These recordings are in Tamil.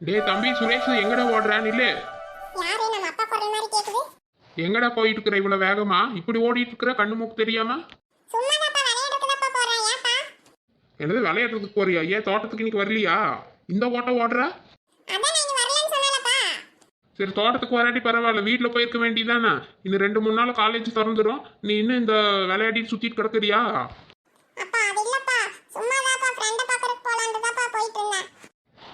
டேய் தம்பி சுரேஷ் எங்கடா ஓடுறான் இல்ல யாரு? நம்ம அப்பா போடுற மாதிரி கேக்குது. எங்கடா போயிட்டு இருக்கிற இவ்வளவு வேகமா? இப்படி ஓடிட்டு இருக்கிற கண்ணு மூக்கு தெரியாம? சும்மா தாப்பா விளையாடுறதுக்கு தாப்பா போறேன். ஏப்பா என்னது விளையாடுறதுக்கு போறியா? ஏன் தோட்டத்துக்கு இன்னைக்கு வரலையா? இந்த ஓட்டம் ஓடுற? அதான் வரலன்னு சொன்னலப்பா சரி தோட்டத்துக்கு வராட்டி பரவாயில்ல. வீட்டில் போயிருக்க வேண்டியதானே இன்னும் ரெண்டு மூணு நாள் காலேஜ் திறந்துடும் நீ இன்னும் இந்த விளையாடிட்டு சுத்திட்டு கிடக்குறியா? அப்பா அது இல்லப்பா. சும்மா தாப்பா ஃப்ரெண்ட பாக்குறதுக்கு போலான்னு தாப்பா போயிட்டு இருந்தேன்.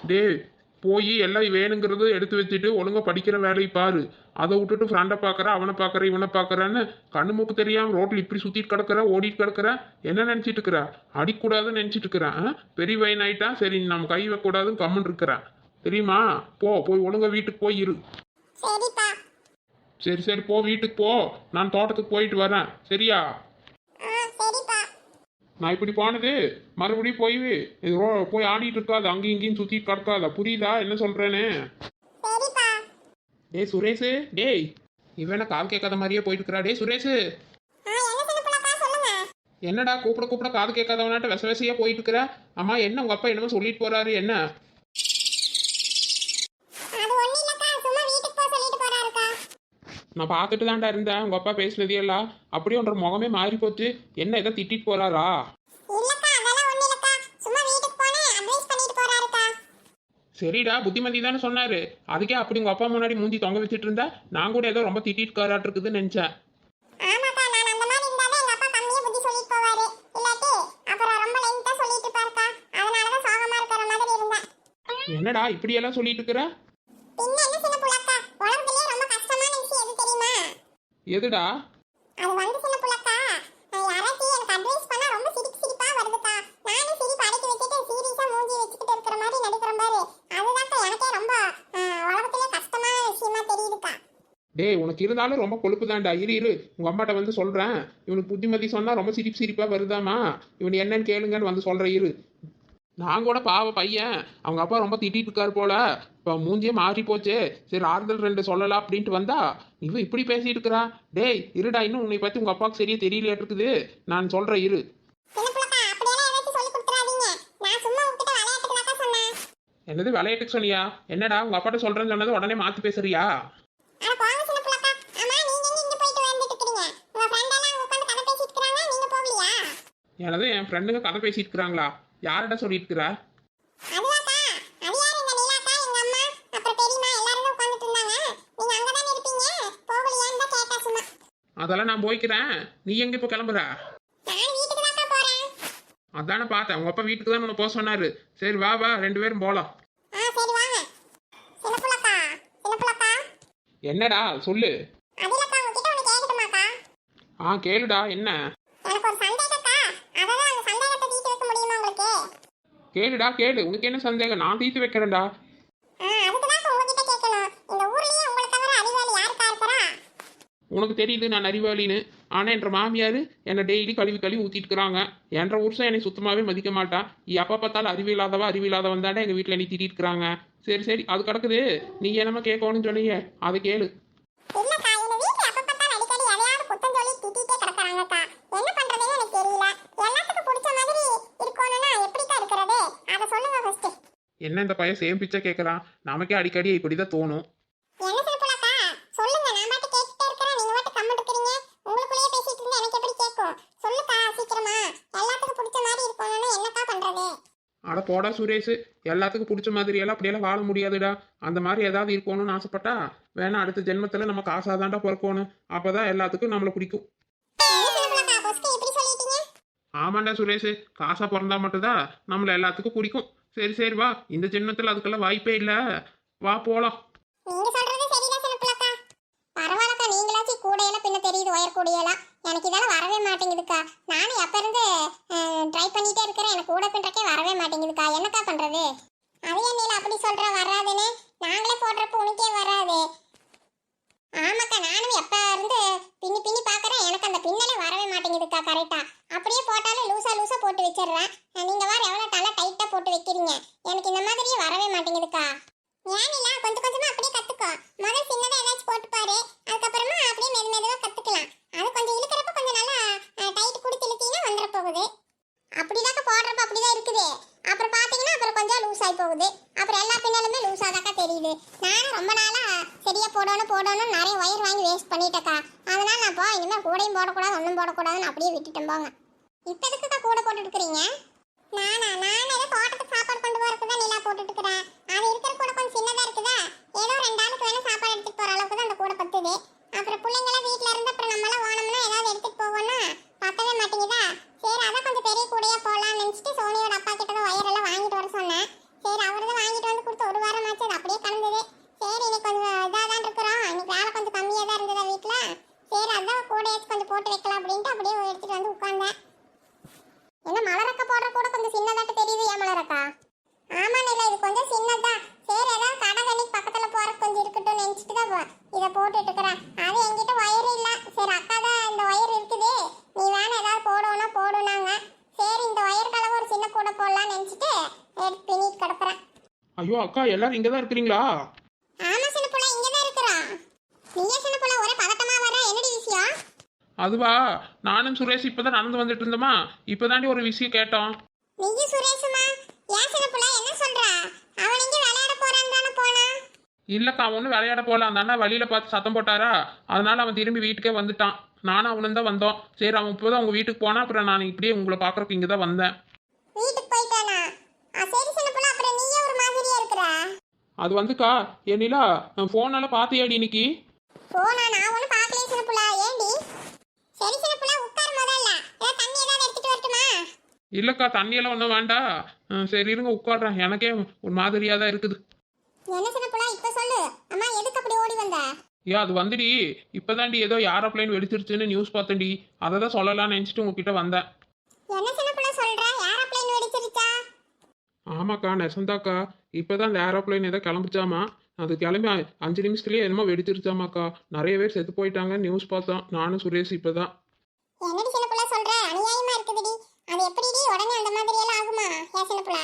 டேய் போய் எல்லாம் வேணுங்கிறது எடுத்து வச்சுட்டு ஒழுங்கா படிக்கிற வேலையை பாரு. அதை விட்டுட்டு ஃப்ரெண்டை பார்க்குற அவனை பார்க்குற இவனை பார்க்குறன்னு கண்ணு மூக்கு தெரியாம ரோட்டில் இப்படி சுற்றிட்டு கிடக்குற ஓடிட்டு கிடக்குற என்ன நினச்சிட்டு இருக்கிற? அடிக்கூடாதுன்னு நினச்சிட்டு இருக்கிறேன்? பெரிய ஆயிட்டா சரி நம்ம கை வைக்கக்கூடாதுன்னு கம்முன்னு இருக்கிறேன் தெரியுமா? போ போய் ஒழுங்கா வீட்டுக்கு போய் இரு. சரி சரி போ வீட்டுக்கு போ. நான் தோட்டத்துக்கு போயிட்டு வரேன். சரியா? நான் இப்படி போனது மறுபடியும் போய் ரோ- போய் ஆடிட்டு இருக்காது அங்கேயும் இங்கேயும் சுற்றிட்டு கிடக்காத. புரியுதா? என்ன சொல்கிறேன்னு சரிப்பா. டேய் சுரேஷ் டேய். இவன கால் கேட்காத மாதிரியே போயிட்டு இருக்கிறா டேய் சுரேஷ். என்னடா கூப்பிட கூப்பிட காது கேட்காதவனாட்ட விச விசையா போயிட்டு இருக்கிற அம்மா என்ன உங்க அப்பா என்னமோ சொல்லிட்டு போறாரு என்ன அது ஒண்ணு இல்லக்கா சும்மா வீட்டுக்கு போக சொல்லிட்டு போறாருக்கா நான் பார்த்துட்டு தான்டா இருந்தேன். உங்க அப்பா பேசுனதே எல்லாம் அப்படியே உன்ற முகமே மாறி போச்சு. என்ன ஏதோ திட்டிட்டு போறாரா? சரிடா புத்திமதி தானே சொன்னாரு. அதுக்கே அப்படி உங்க அப்பா முன்னாடி மூஞ்சி தொங்க வச்சுட்டு இருந்தா நான் கூட ஏதோ ரொம்ப திட்டிட்டு காராட்டு இருக்குதுன்னு நினைச்சேன். ஆமாக்கா நான் அந்த மாதிரி இருந்தாதான் எங்க அப்பா கம்மியா புத்தி சொல்லிட்டு போவாரு இல்லாட்டி அப்புறம் ரொம்ப லென்த்தா சொல்லிட்டு இருப்பாருக்கா அதனாலதான் சோகமா இருக்கிற மாதிரி இருந்தேன் என்னடா இப்படியெல்லாம் சொல்லிட்டு இருக்கிற பின்ன என்ன சின்ன புள்ளக்கா உலகத்திலேயே ரொம்ப கஷ்டமான விஷயம் எது தெரியுமா எதுடா? அது வந்து சின்ன புள்ளக்கா. யாராச்சும் எனக்கு அட்வைஸ் பண்ணா ரொம்ப சிரிப்பு சிரிப்பா வருதுக்கா. நானும் சிரிப்பு அடக்கி வச்சுட்டு சீரியஸா மூஞ்சி வச்சுக்கிட்டு இருக்கிற மாதிரி நடிக்கிற மாதிரி அதுதான்க்கா எனக்கே ரொம்ப ஆஹ், உலகத்திலேயே கஷ்டமான விஷயமா தெரியுதுக்கா. டேய் உனக்கு இருந்தாலும் ரொம்ப கொழுப்பு தான்டா இரு இரு. உங்க அம்மாட்ட வந்து சொல்றேன். இவனுக்கு புத்திமதி சொன்னா ரொம்ப சிரிப்பு சிரிப்பா வருதாமா? இவன் என்னன்னு கேளுங்கன்னு வந்து சொல்றேன் இரு. நான் கூட பாவ பையன். அவங்க அப்பா ரொம்ப திட்டிட்டு இருக்காரு போல. இப்போ மூஞ்சியே மாறி போச்சு. சரி ஆறுதல் ரெண்டு சொல்லலாம் அப்படின்ட்டு வந்தா இவன் இப்படி பேசிட்டு இருக்கிறா? டேய் இருடா இன்னும் உன்னை பத்தி உங்க அப்பாவுக்கு சரியா தெரியலையாட்டு இருக்குது நான் சொல்றேன் இரு. என்னது விளையாட்டுக்கு சொன்னியா? என்னடா உங்க அப்பாட்ட சொல்றேன்னு சொன்னது உடனே மாத்தி பேசுறியா? எனது என் ஃப்ரெண்டுங்க கதை பேசிட்டு இருக்கிறாங்களா யார்கிட்ட சொல்லிட்டு இருக்கிறா அதெல்லாம் நான் போய்க்கிறேன். நீ எங்க இப்போ கிளம்புற? அதானே பார்த்தேன். உங்க அப்பா வீட்டுக்கு தான் உன்னை போக சொன்னாரு. சரி வா வா ரெண்டு பேரும் போலாம். என்னடா சொல்லு. ஆ கேளுடா என்ன எனக்கு ஒரு சந்தேகக்கா அதான் அந்த சந்தேகத்தை தீர்த்து வைக்க முடியுமா உங்களுக்கு கேளுடா கேளு. உனக்கு என்ன சந்தேகம்? நான் தீர்த்து வைக்கிறேன்டா. உனக்கு தெரியுது நான் அறிவாளின்னு. ஆனால் என்ற மாமியார் என்னை டெய்லி கழுவி கழுவி ஊற்றிட்டு இருக்கிறாங்க என்ற வருஷம் என்னை சுத்தமாகவே மதிக்க மாட்டான் எப்போ பார்த்தாலும் அறிவில்லாதவா அறிவில்லாதவன் தானே எங்கள் வீட்டில் என்னை திட்டிட்டு இருக்கிறாங்க சரி சரி. அது கிடக்குது. நீ என்னமா கேட்கணும்னு சொன்னீங்க? அதை கேளு. என்ன இந்த பையன் சேம் பிச்சை கேட்குறான்? நமக்கே அடிக்கடி இப்படி தான் தோணும் அட போடா சுரேஷ். எல்லாத்துக்கும் பிடிச்ச மாதிரி எல்லாம் அப்படியெல்லாம் வாழ முடியாதுடா. அந்த மாதிரி ஏதாவது இருக்கணும்னு ஆசைப்பட்டா வேணா அடுத்த ஜென்மத்தில் நம்ம காசாதான்டா பிறக்கணும். அப்பதான் எல்லாத்துக்கும் நம்மளை பிடிக்கும். ஆமாண்டா சுரேஷ். காசா பிறந்தா மட்டும்தான் நம்மளை எல்லாத்துக்கும் பிடிக்கும். சரி சரி வா. இந்த ஜென்மத்தில் அதுக்கெல்லாம் வாய்ப்பே இல்லை. வா போகலாம் நீங்க சொல்றது சரிதான் சிறப்புலக்கா பரவாயில்லக்கா நீங்களாச்சும் கூடையெல்லாம் பின்ன தெரியுது ஒயர் கூடையெல்லாம். எனக்கு இதெல்லாம் வரவே மாட்டேங்குதுக்கா. நானும் எப்ப இருந்து ட்ரை பண்ணிட்டே இருக்கிறேன். எனக்கு கூட பின்றக்கே வரவே மாட்டேங்குதுக்கா. என்னக்கா பண்றது? அது என்ன அப்படி சொல்ற? வராதுன்னு. நாங்களே போடுறப்ப உனக்கே வராது. ஆமாக்கா நானும் எப்ப இருந்து பின்னி பின்னி பாக்குறேன். எனக்கு அந்த பின்னலே வரவே மாட்டேங்குதுக்கா கரெக்டா அப்படியே போட்டாலும் லூசா லூசா போட்டு வச்சிடுறேன். நீங்க வேற எவ்வளவு நல்லா டைட்டா போட்டு வைக்கிறீங்க எனக்கு இந்த மாதிரியே வரவே மாட்டேங்குதுக்கா ஏனிலா கொஞ்சம் கொஞ்சமா அப்படியே கத்துக்கோ முதல்ல சின்னதா ஏதாச்சும் போட்டு பாரு அதுக்கப்புறமா அப்படியே மெது மெதுவா கத்துக்கலாம் அது கொஞ்சம் இழுக்கிறப்ப கொஞ்சம் நல்லா டைட் கொடுத்து இழுத்தீங்கன்னா வந்துட போகுது அப்படிதாக்க போடுறப்ப அப்படிதான் இருக்குது. அப்புறம் பாத்தீங்கன்னா அப்புறம் கொஞ்சம் லூஸ் ஆகி போகுது. அப்புறம் எல்லா பின்னலுமே லூஸ் ஆதாக்கா தெரியுது. நானும் ரொம்ப நாளா சரியா போடணும் போடணும் நிறைய ஒயர் வாங்கி வேஸ்ட் பண்ணிட்டேக்கா அதனால நான் போ இனிமேல் கூடையும் போடக்கூடாது ஒன்றும் போடக்கூடாதுன்னு அப்படியே விட்டுட்டேன் போங்க. இப்போ எதுக்குக்கா கூட போட்டுட்டு இருக்கிறீங்க? நானா? நான் ஏதோ தோட்டத்துக்கு சாப்பாடு கொண்டு போறதுக்கு தான் நிலா போட்டுட்டு இருக்கிறேன். அது இருக்கிற கூட கொஞ்சம் சின்னதாக இருக்குது ஏதோ ரெண்டு ஆளுக்கு வேணும் சாப்பாடு எடுத்துட்டு போற அளவுக்கு தான் அந்த கூட பத்துது அப்புறம் பிள்ளைங்களாம் வீட்ல இருந்து அப்புறம் நம்மளாம் ஓனம்னா ஏதாவது எடுத்துட்டு போவோம்னா பத்தவே மாட்டேங்குதா சரி அதான் கொஞ்சம் பெரிய கூடையா போலாம்னு நினைச்சிட்டு சோனியோட அப்பா கிட்ட தான் ஒயர் எல்லாம் வாங்கிட்டு வர சொன்னேன் சரி அவரு தான் வாங்கிட்டு வந்து கொடுத்து ஒரு வாரம் ஆச்சு அது அப்படியே கலந்தது சரி இன்னைக்கு கொஞ்சம் இதாக தான் இருக்கிறோம் இன்னைக்கு வேலை கொஞ்சம் கம்மியாக தான் இருந்ததா வீட்டில் சரி அதான் கூடையாச்சும் கொஞ்சம் போட்டு வைக்கலாம் அப்படின்ட்டு அப்படியே எடுத்துட்டு வந்து உட்கார்ந்தேன். என்ன மலரக்கா போடுற கூட கொஞ்சம் சின்னதாட்டு தெரியுது ஏன் மலரக்கா? ஆமா நில இது கொஞ்சம் சின்னதா. சரி ஏதாவது கடை கண்ணிக்கு பக்கத்துல போறதுக்கு கொஞ்சம் இருக்கட்டும் நினைச்சிட்டு தான் இதை போட்டுட்டு இருக்கிறேன். அது என்கிட்ட ஒயர் இல்ல. சரி அக்கா தான் இந்த ஒயர் இருக்குது. நீ வேணா ஏதாவது போடணும்னா போடுனாங்க சரி இந்த ஒயர் கலவை ஒரு சின்ன கூட போடலாம்னு நினைச்சிட்டு எடுத்து பின்னிட்டு கிடப்புறேன். ஐயோ அக்கா எல்லாரும் இங்கே தான் இருக்கிறீங்களா ஆமா சின்ன புள்ள இங்க தான் இருக்கிறோம் நீங்க சின்ன புள்ள ஒரே பதட்டமா வர என்னடி விஷயம் அதுவா? நானும் சுரேஷ் இப்போ தான் நடந்து வந்துட்டு இருந்தோமா? இப்போ தாண்டி ஒரு விஷயம் கேட்டோம். நீங்க சுரேஷுமா? ஏன் சின்ன புள்ள என்ன சொல்றா? அவன் இங்க விளையாட போறான்னு தானே போனா? இல்லைக்கா ஒன்றும் விளையாட போகல அந்த அண்ணா வழியில் பார்த்து சத்தம் போட்டாரா? அதனால அவன் திரும்பி வீட்டுக்கே வந்துட்டான். நானும் அவனும் தான் வந்தோம். சரி அவன் இப்போ தான் உங்கள் வீட்டுக்கு போனா அப்புறம் நான் இப்படியே உங்களை பார்க்குறக்கு இங்கே தான் வந்தேன். வீட்டுக்கு போயிட்டானா? ஆ, சரி சின்ன புள்ள அப்புறம் நீயே ஒரு மாதிரியா இருக்கிற? அது வந்துக்கா என்னிலா ஃபோனால் பார்த்தியாடி இன்னைக்கு? போனா நான் ஒன்றும் பார்க்கல சின்ன புள்ள. ஏண்டி சரி சின்ன புள்ள உட்கார் முதல்ல ஏதாவது தண்ணி ஏதாவது எடுத்துட்டு வரட்டுமா இல்லைக்கா தண்ணியெல்லாம் ஒன்றும் வேண்டாம் சரி இருங்க உட்காடுறேன் எனக்கே ஒரு மாதிரியாக தான் இருக்குது. என்ன சின்ன புள்ள இப்ப சொல்லு. அம்மா எதுக்கு அப்படி ஓடி வந்த? ஏ அது வந்துடி. இப்போதாண்டி ஏதோ ஏரோப்ளைன் வெடிச்சிருச்சுன்னு நியூஸ் பார்த்தேன்டி. அதை தான் சொல்லலாம்னு நினச்சிட்டு உங்ககிட்ட வந்தேன். ஆமாக்கா நெசந்தாக்கா. இப்போதான் அந்த ஏரோப்ளைன் ஏதோ கிளம்பிச்சாமா? அது கிளம்பி அஞ்சு நிமிஷத்துலேயே என்னமோ வெடிச்சிருச்சாமாக்கா. நிறைய பேர் செத்து போயிட்டாங்க நியூஸ் பார்த்தோம். நானும் சுரேஷ் இப்போ தான் என்னடி சின்ன புள்ள சொல்ற அநியாயமா இருக்குதுடி அது எப்படிடி உடனே அந்த மாதிரி எல்லாம் புள்ள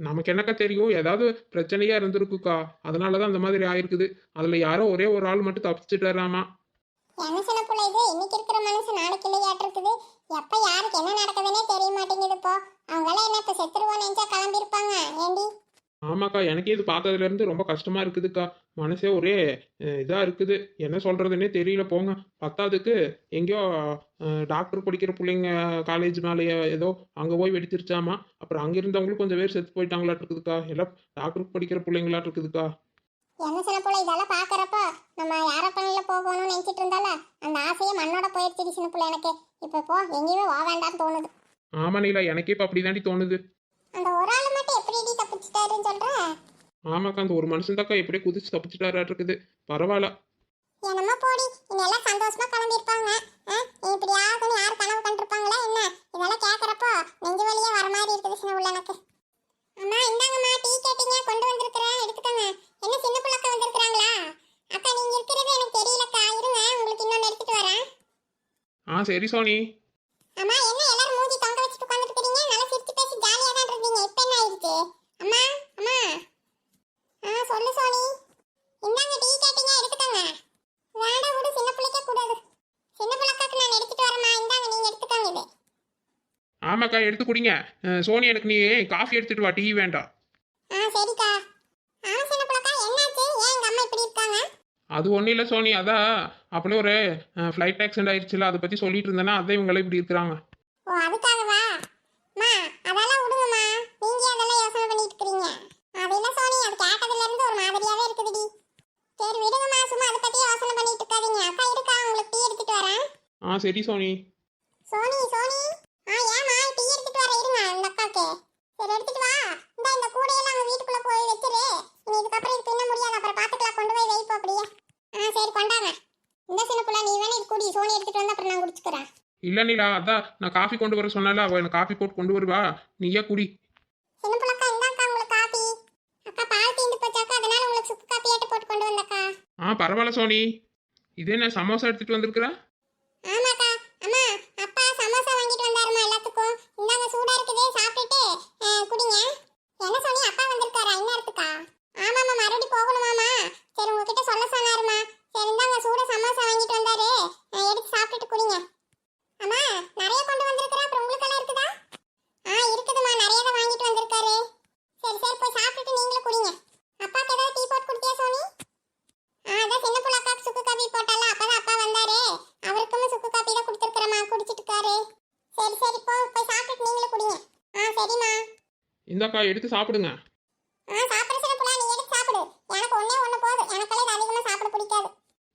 நமக்கு என்னக்கா தெரியும்? ஏதாவது பிரச்சனையாக இருந்திருக்குக்கா. அதனால தான் அந்த மாதிரி ஆயிருக்குது. அதில் யாரோ ஒரே ஒரு ஆள் மட்டும் தப்பிச்சிட்டாராமா. என்ன சின்ன புள்ள இது? இன்னைக்கு இருக்கிற மனசு நாளைக்கு இல்லையாட்டு இருக்குது எப்ப யாருக்கு என்ன நடக்குதுன்னே தெரிய மாட்டேங்குது இப்போ அவங்க எல்லாம் என்ன இப்ப செத்துருவோம் நினைச்சா கிளம்பி இருப்பாங்க ஏண்டி? ஆமாக்கா எனக்கே இது பார்த்ததுலேருந்து ரொம்ப கஷ்டமாக இருக்குதுக்கா. மனசே ஒரே இதாக இருக்குது. என்ன சொல்கிறதுனே தெரியல. போங்க. பத்தாவதுக்கு எங்கேயோ டாக்டர் படிக்கிற பிள்ளைங்க காலேஜ் மேலே ஏதோ அங்கே போய் வெடிச்சிருச்சாமா? அப்புறம் அங்கே இருந்தவங்களும் கொஞ்சம் பேர் செத்து போயிட்டாங்களாட்டு இருக்குதுக்கா எல்லாம் டாக்டருக்கு படிக்கிற பிள்ளைங்களாட்டு இருக்குதுக்கா என்ன சின்ன புள்ள? இதெல்லாம் பாக்குறப்ப நம்ம ஏரோப்ளேன்ல போகணும்னு நினைச்சிட்டு இருந்தால அந்த ஆசையே மண்ணோட போயிடுச்சு சின்ன புள்ள எனக்கு. இப்ப போ எங்கேயுமே போக வேண்டாம்னு தோணுது. ஆமா நீலா. எனக்கே இப்போ அப்படி தோணுது. அந்த ஒரு ஆள் மட்டும் எப்படி தப்பிச்சிட்டாருன்னு சொல்ற? ஆமாக்கா அந்த ஒரு மனுஷன் தாக்கா எப்படியே குதிச்சு தப்பிச்சிட்டாராட்டு இருக்குது பரவாயில்ல. என்னமோ போடி இன்னெல்லாம் சந்தோஷமா கிளம்பி இருப்பாங்க இப்படி ஆகும்னு யார் கனவு கண்டிருப்பாங்களா என்ன? இதெல்லாம் கேக்குறப்போ நெஞ்சு வலியே வர மாதிரி இருக்குது சின்ன உள்ள எனக்கு. அம்மா இந்தாங்கம்மா டீ கேட்டீங்க கொண்டு வந்திருக்கிறேன் எடுத்துக்கோங்க. என்ன சின்ன பிள்ளைக்க வந்திருக்கிறாங்களா? அக்கா நீங்க இருக்கிறது எனக்கு தெரியலக்கா. இருங்க உங்களுக்கு இன்னொன்னு எடுத்துட்டு வரேன். ஆ சரி சோனி அம்மா என்ன எல்லாரும் மூஞ்சி தொங்க வச்சுட்டு உட்கார்ந்துட்டு இருக்கீங்க நல்லா சிரிச்சு பேசி ஜாலியா தான் இருந்தீங்க இப்போ என்ன ஆயிடுச்சு அம்மா அம்மா ஆ சொல்லு சோனி இந்தாங்க டீ கேட்டீங்க எடுத்துக்கோங்க வேண்டா விடு சின்ன பிள்ளைக்க கூடாது சின்ன பிள்ளைக்காக்கு நான் எடுத்துட்டு வரேம்மா இந்தாங்க நீங்க எடுத்துக்கோங்க இது ஆமாக்கா எடுத்து குடிங்க. சோனி எனக்கு நீ காஃபி எடுத்துட்டு வா டீ வேண்டாம். ஆ அது ஒன்றும் இல்லை சோனி. அதான் அப்படியே ஒரு ஃப்ளைட் ஆக்சிடென்ட் ஆயிடுச்சுல அதை பற்றி சொல்லிட்டு இருந்தேன்னா அதான் இவங்களே இப்படி இருக்கிறாங்க. ஓ அதுக்காகவா? அம்மா அதெல்லாம் விடுங்கம்மா நீங்க அதெல்லாம் யோசனை பண்ணிட்டு இருக்கீங்க அது இல்ல சோனி அது கேட்டதுல இருந்து ஒரு மாதிரியாவே இருக்குதுடி சரி விடுங்கம்மா சும்மா அதை பத்தி யோசனை பண்ணிட்டு இருக்காதீங்க அக்கா இருக்கா உங்களுக்கு டீ எடுத்துட்டு வரேன் ஆ சரி சோனி சோனி சோனி ஆ ஏமா டீ எடுத்துட்டு வர இருங்க அந்த அக்காக்கு சரி எடுத்துட்டு வா இந்த இந்த கூடையெல்லாம் அங்க வீட்டுக்குள்ள போய் வச்சிரு இனி இதுக்கப்புறம் இது பின்ன முடியாது அப்புறம் பாத்துக்கலாம் கொண்டு போய் வைப்போம் அப்படியே ஆ சரி கொண்டாங்க இந்த சின்ன புள்ள நீ வேணா இது குடி சோனி எடுத்துட்டு வந்து அப்புறம் நான் குடிச்சுக்கிறேன் இல்லை நீலா அதான் நான் காஃபி கொண்டு வர சொன்னால அவள் எனக்கு காஃபி போட்டு கொண்டு வருவா. நீயே குடி. ஆ பரவாயில்ல சோனி. இதே நான் சமோசா எடுத்துட்டு வந்திருக்கிறேன் ஆமாக்கா அம்மா அப்பா சமோசா வாங்கிட்டு வந்தாருமா எல்லாத்துக்கும். இந்தாங்க சூடா இருக்குது சாப்பிட்டுட்டு குடிங்க. என்ன சொன்னி அப்பா வந்திருக்காரா இந்நேரத்துக்கா? ஆமாம்மா மறுபடியும் போகணுமாமா சரி உங்ககிட்ட சொல்ல சொன்னாருமா. சரி இந்தாங்க சூட சமோசா வாங்கிட்டு வந்தாரு. எடுத்து சாப்பிட்டுட்டு குடிங்க. அம்மா நிறைய கொண்டு வந்திருக்கறா. அப்புறம் உங்களுக்கு எல்லாம் இருக்குதா? ஆ இருக்குதுமா நிறைய தான் வாங்கிட்டு வந்திருக்காரு. சரி சரி போய் சாப்பிட்டுட்டு நீங்களும் குடிங்க. அப்பாக்கு ஏதாவது டீ போட்டு கொடுத்தியா சோனி? ஆ அதான் சின்ன புள்ள அக்காக்கு சுக்கு காபி போட்டால அப்பதான் அப்பா வந்தாரு. அவருக்கும் சுக்கு காபி தான் கொடுத்துருக்குறமா குடிச்சிட்டு இருக்காரு. சரி சரி போ போய் சாப்பிட்டுட்டு நீங்களும் குடிங்க. ஆ சரிம்மா. இந்தாக்கா எடுத்து சாப்பிடுங்க. ஆ சாப்பிட சின்ன புள்ள. நீ எனக்கு ஒண்ணே ஒண்ணு போதும். எனக்கெல்லாம் இது சாப்பிட பிடிக்காது.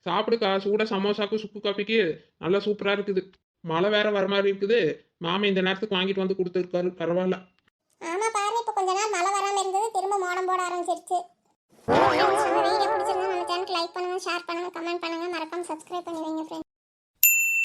சாப்பிடுக்கா. சூடாக சமோசாக்கு சுக்கு காப்பிக்கு நல்லா சூப்பராக இருக்குது. மழை வேற வர மாதிரி இருக்குது. மாமா இந்த நேரத்துக்கு வாங்கிட்டு வந்து கொடுத்துருக்காரு. பரவாயில்ல. ஆமா பாருங்க இப்போ கொஞ்ச நாள் மழை வராம இருந்தது. திரும்ப மோடம் போட ஆரம்பிச்சிருச்சு. வீடியோ பிடிச்சிருந்தா நம்ம சேனலுக்கு லைக் பண்ணுங்க ஷேர் பண்ணுங்க கமெண்ட் பண்ணுங்க. மறக்காம சப்ஸ்கிரைப் பண்ணி வைங்க ஃப்ரெண்ட்ஸ்